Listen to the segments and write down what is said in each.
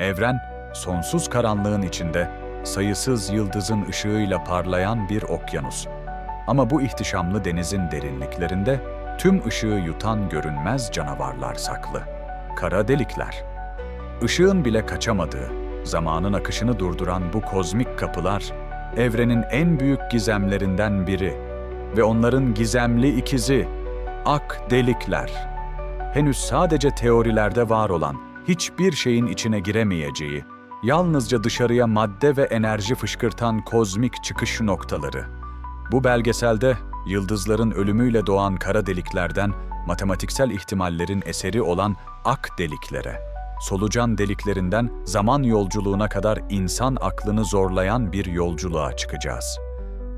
Evren, sonsuz karanlığın içinde sayısız yıldızın ışığıyla parlayan bir okyanus. Ama bu ihtişamlı denizin derinliklerinde tüm ışığı yutan görünmez canavarlar saklı. Kara delikler. Işığın bile kaçamadığı, zamanın akışını durduran bu kozmik kapılar, evrenin en büyük gizemlerinden biri ve onların gizemli ikizi, ak delikler. Henüz sadece teorilerde var olan, hiçbir şeyin içine giremeyeceği, yalnızca dışarıya madde ve enerji fışkırtan kozmik çıkış noktaları. Bu belgeselde yıldızların ölümüyle doğan kara deliklerden matematiksel ihtimallerin eseri olan ak deliklere, solucan deliklerinden zaman yolculuğuna kadar insan aklını zorlayan bir yolculuğa çıkacağız.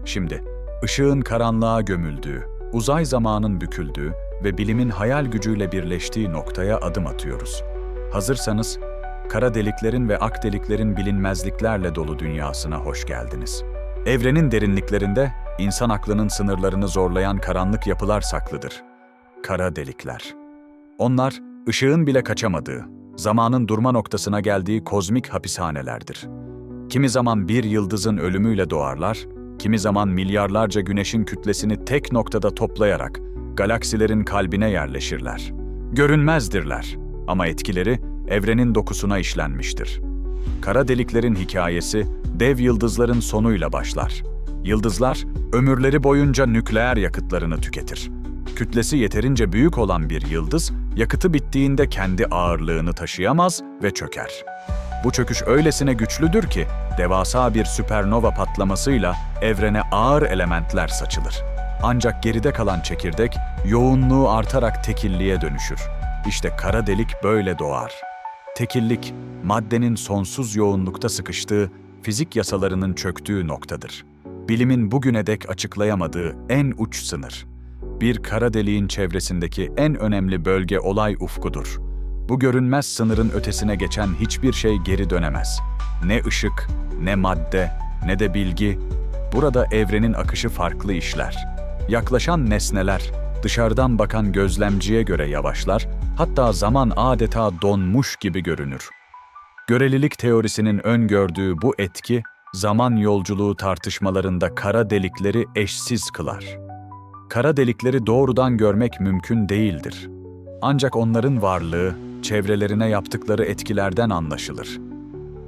Şimdi, ışığın karanlığa gömüldüğü, uzay zamanın büküldüğü ve bilimin hayal gücüyle birleştiği noktaya adım atıyoruz. Hazırsanız, kara deliklerin ve ak deliklerin bilinmezliklerle dolu dünyasına hoş geldiniz. Evrenin derinliklerinde insan aklının sınırlarını zorlayan karanlık yapılar saklıdır. Kara delikler. Onlar, ışığın bile kaçamadığı, zamanın durma noktasına geldiği kozmik hapishanelerdir. Kimi zaman bir yıldızın ölümüyle doğarlar, kimi zaman milyarlarca güneşin kütlesini tek noktada toplayarak galaksilerin kalbine yerleşirler. Görünmezdirler ama etkileri evrenin dokusuna işlenmiştir. Kara deliklerin hikayesi dev yıldızların sonuyla başlar. Yıldızlar ömürleri boyunca nükleer yakıtlarını tüketir. Kütlesi yeterince büyük olan bir yıldız yakıtı bittiğinde kendi ağırlığını taşıyamaz ve çöker. Bu çöküş öylesine güçlüdür ki devasa bir süpernova patlamasıyla evrene ağır elementler saçılır. Ancak geride kalan çekirdek yoğunluğu artarak tekilliğe dönüşür. İşte kara delik böyle doğar. Tekillik, maddenin sonsuz yoğunlukta sıkıştığı, fizik yasalarının çöktüğü noktadır. Bilimin bugüne dek açıklayamadığı en uç sınır. Bir kara deliğin çevresindeki en önemli bölge olay ufkudur. Bu görünmez sınırın ötesine geçen hiçbir şey geri dönemez. Ne ışık, ne madde, ne de bilgi. Burada evrenin akışı farklı işler. Yaklaşan nesneler, dışarıdan bakan gözlemciye göre yavaşlar, hatta zaman adeta donmuş gibi görünür. Görelilik teorisinin öngördüğü bu etki, zaman yolculuğu tartışmalarında kara delikleri eşsiz kılar. Kara delikleri doğrudan görmek mümkün değildir. Ancak onların varlığı, çevrelerine yaptıkları etkilerden anlaşılır.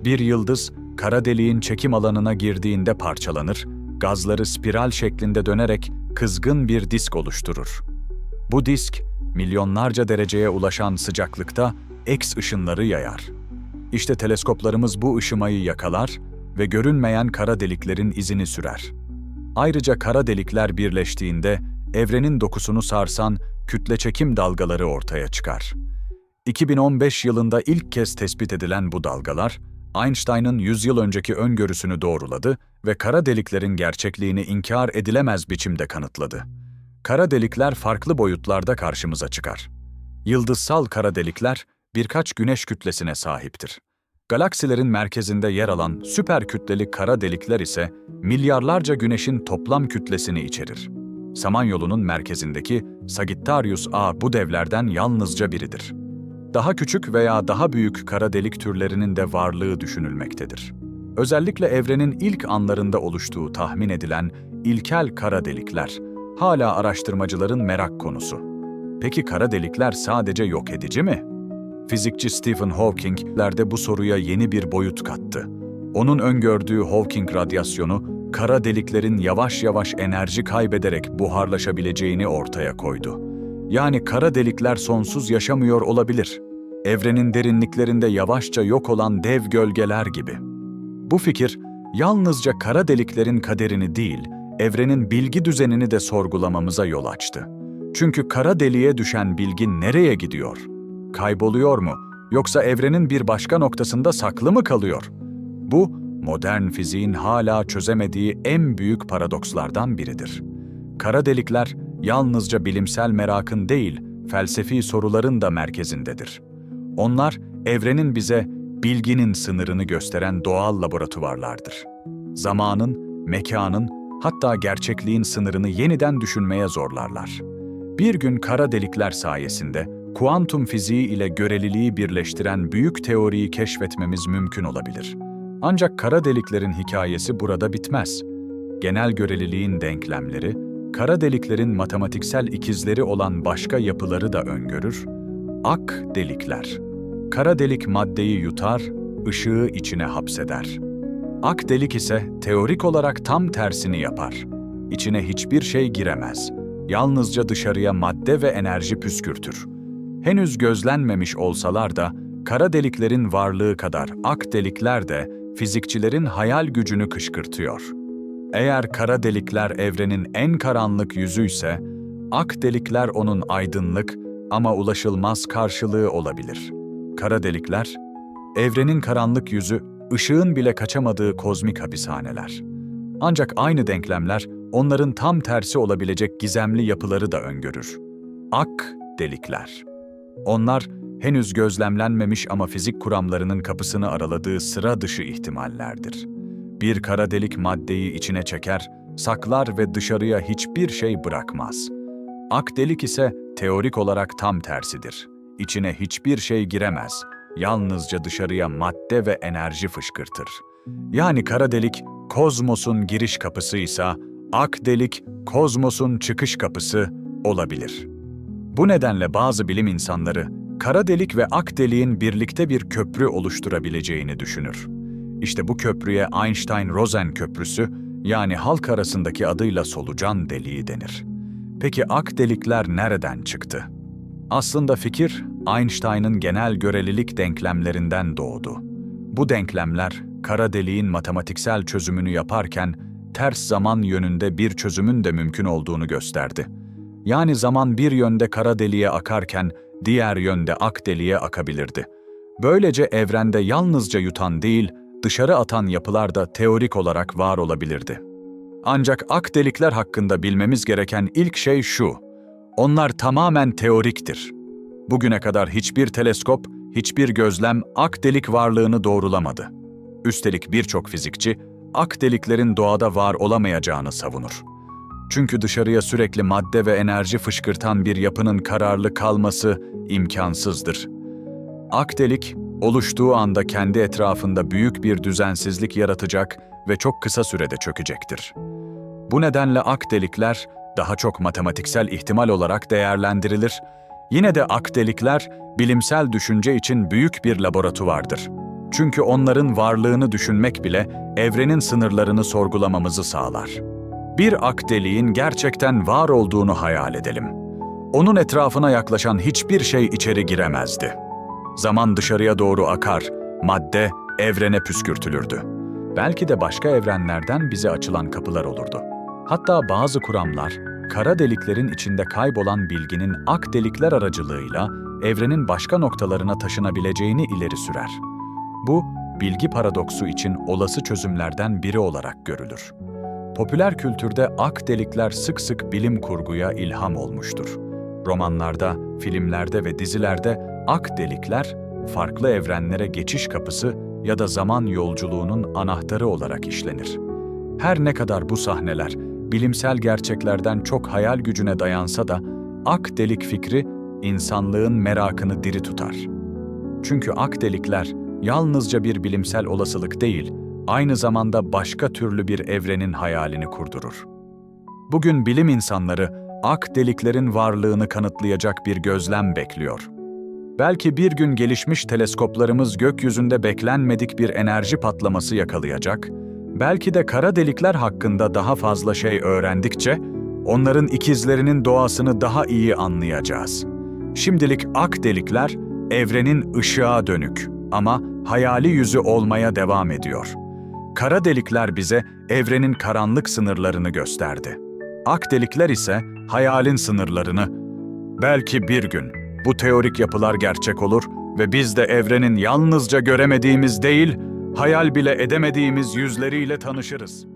Bir yıldız, kara deliğin çekim alanına girdiğinde parçalanır, gazları spiral şeklinde dönerek kızgın bir disk oluşturur. Bu disk, milyonlarca dereceye ulaşan sıcaklıkta X ışınları yayar. İşte teleskoplarımız bu ışımayı yakalar ve görünmeyen kara deliklerin izini sürer. Ayrıca kara delikler birleştiğinde evrenin dokusunu sarsan kütle çekim dalgaları ortaya çıkar. 2015 yılında ilk kez tespit edilen bu dalgalar, Einstein'ın 100 yıl önceki öngörüsünü doğruladı ve kara deliklerin gerçekliğini inkar edilemez biçimde kanıtladı. Kara delikler farklı boyutlarda karşımıza çıkar. Yıldızsal kara delikler birkaç güneş kütlesine sahiptir. Galaksilerin merkezinde yer alan süper kütleli kara delikler ise milyarlarca güneşin toplam kütlesini içerir. Samanyolu'nun merkezindeki Sagittarius A bu devlerden yalnızca biridir. Daha küçük veya daha büyük kara delik türlerinin de varlığı düşünülmektedir. Özellikle evrenin ilk anlarında oluştuğu tahmin edilen ilkel kara delikler hala araştırmacıların merak konusu. Peki kara delikler sadece yok edici mi? Fizikçi Stephen Hawking'lerde bu soruya yeni bir boyut kattı. Onun öngördüğü Hawking radyasyonu, kara deliklerin yavaş yavaş enerji kaybederek buharlaşabileceğini ortaya koydu. Yani kara delikler sonsuz yaşamıyor olabilir. Evrenin derinliklerinde yavaşça yok olan dev gölgeler gibi. Bu fikir, yalnızca kara deliklerin kaderini değil, evrenin bilgi düzenini de sorgulamamıza yol açtı. Çünkü kara deliğe düşen bilgi nereye gidiyor? Kayboluyor mu? Yoksa evrenin bir başka noktasında saklı mı kalıyor? Bu, modern fiziğin hala çözemediği en büyük paradokslardan biridir. Kara delikler yalnızca bilimsel merakın değil, felsefi soruların da merkezindedir. Onlar evrenin bize bilginin sınırını gösteren doğal laboratuvarlardır. Zamanın, mekanın, hatta gerçekliğin sınırını yeniden düşünmeye zorlarlar. Bir gün kara delikler sayesinde kuantum fiziği ile göreliliği birleştiren büyük teoriyi keşfetmemiz mümkün olabilir. Ancak kara deliklerin hikayesi burada bitmez. Genel göreliliğin denklemleri, kara deliklerin matematiksel ikizleri olan başka yapıları da öngörür. Ak delikler. Kara delik maddeyi yutar, ışığı içine hapseder. Ak delik ise teorik olarak tam tersini yapar. İçine hiçbir şey giremez. Yalnızca dışarıya madde ve enerji püskürtür. Henüz gözlenmemiş olsalar da kara deliklerin varlığı kadar ak delikler de fizikçilerin hayal gücünü kışkırtıyor. Eğer kara delikler evrenin en karanlık yüzüyse, ak delikler onun aydınlık ama ulaşılmaz karşılığı olabilir. Kara delikler, evrenin karanlık yüzü, ışığın bile kaçamadığı kozmik hapishaneler. Ancak aynı denklemler onların tam tersi olabilecek gizemli yapıları da öngörür. Ak delikler. Onlar henüz gözlemlenmemiş ama fizik kuramlarının kapısını araladığı sıra dışı ihtimallerdir. Bir kara delik maddeyi içine çeker, saklar ve dışarıya hiçbir şey bırakmaz. Ak delik ise teorik olarak tam tersidir. İçine hiçbir şey giremez. Yalnızca dışarıya madde ve enerji fışkırtır. Yani kara delik kozmosun giriş kapısıysa, ak delik kozmosun çıkış kapısı olabilir. Bu nedenle bazı bilim insanları kara delik ve ak deliğin birlikte bir köprü oluşturabileceğini düşünür. İşte bu köprüye Einstein-Rosen köprüsü yani halk arasındaki adıyla solucan deliği denir. Peki ak delikler nereden çıktı? Aslında fikir Einstein'ın genel görelilik denklemlerinden doğdu. Bu denklemler kara deliğin matematiksel çözümünü yaparken ters zaman yönünde bir çözümün de mümkün olduğunu gösterdi. Yani zaman bir yönde kara deliğe akarken diğer yönde ak deliğe akabilirdi. Böylece evrende yalnızca yutan değil, dışarı atan yapılar da teorik olarak var olabilirdi. Ancak ak delikler hakkında bilmemiz gereken ilk şey şu. Onlar tamamen teoriktir. Bugüne kadar hiçbir teleskop, hiçbir gözlem ak delik varlığını doğrulamadı. Üstelik birçok fizikçi ak deliklerin doğada var olamayacağını savunur. Çünkü dışarıya sürekli madde ve enerji fışkırtan bir yapının kararlı kalması imkansızdır. Ak delik, oluştuğu anda kendi etrafında büyük bir düzensizlik yaratacak ve çok kısa sürede çökecektir. Bu nedenle ak delikler daha çok matematiksel ihtimal olarak değerlendirilir. Yine de ak delikler bilimsel düşünce için büyük bir laboratuvardır. Çünkü onların varlığını düşünmek bile evrenin sınırlarını sorgulamamızı sağlar. Bir ak deliğin gerçekten var olduğunu hayal edelim. Onun etrafına yaklaşan hiçbir şey içeri giremezdi. Zaman dışarıya doğru akar, madde evrene püskürtülürdü. Belki de başka evrenlerden bize açılan kapılar olurdu. Hatta bazı kuramlar, kara deliklerin içinde kaybolan bilginin ak delikler aracılığıyla evrenin başka noktalarına taşınabileceğini ileri sürer. Bu, bilgi paradoksu için olası çözümlerden biri olarak görülür. Popüler kültürde ak delikler sık sık bilim kurguya ilham olmuştur. Romanlarda, filmlerde ve dizilerde ak delikler, farklı evrenlere geçiş kapısı ya da zaman yolculuğunun anahtarı olarak işlenir. Her ne kadar bu sahneler bilimsel gerçeklerden çok hayal gücüne dayansa da ak delik fikri insanlığın merakını diri tutar. Çünkü ak delikler yalnızca bir bilimsel olasılık değil, aynı zamanda başka türlü bir evrenin hayalini kurdurur. Bugün bilim insanları ak deliklerin varlığını kanıtlayacak bir gözlem bekliyor. Belki bir gün gelişmiş teleskoplarımız gökyüzünde beklenmedik bir enerji patlaması yakalayacak, belki de kara delikler hakkında daha fazla şey öğrendikçe onların ikizlerinin doğasını daha iyi anlayacağız. Şimdilik ak delikler evrenin ışığa dönük ama hayali yüzü olmaya devam ediyor. Kara delikler bize evrenin karanlık sınırlarını gösterdi. Ak delikler ise hayalin sınırlarını. Belki bir gün bu teorik yapılar gerçek olur ve biz de evrenin yalnızca göremediğimiz değil, hayal bile edemediğimiz yüzleriyle tanışırız.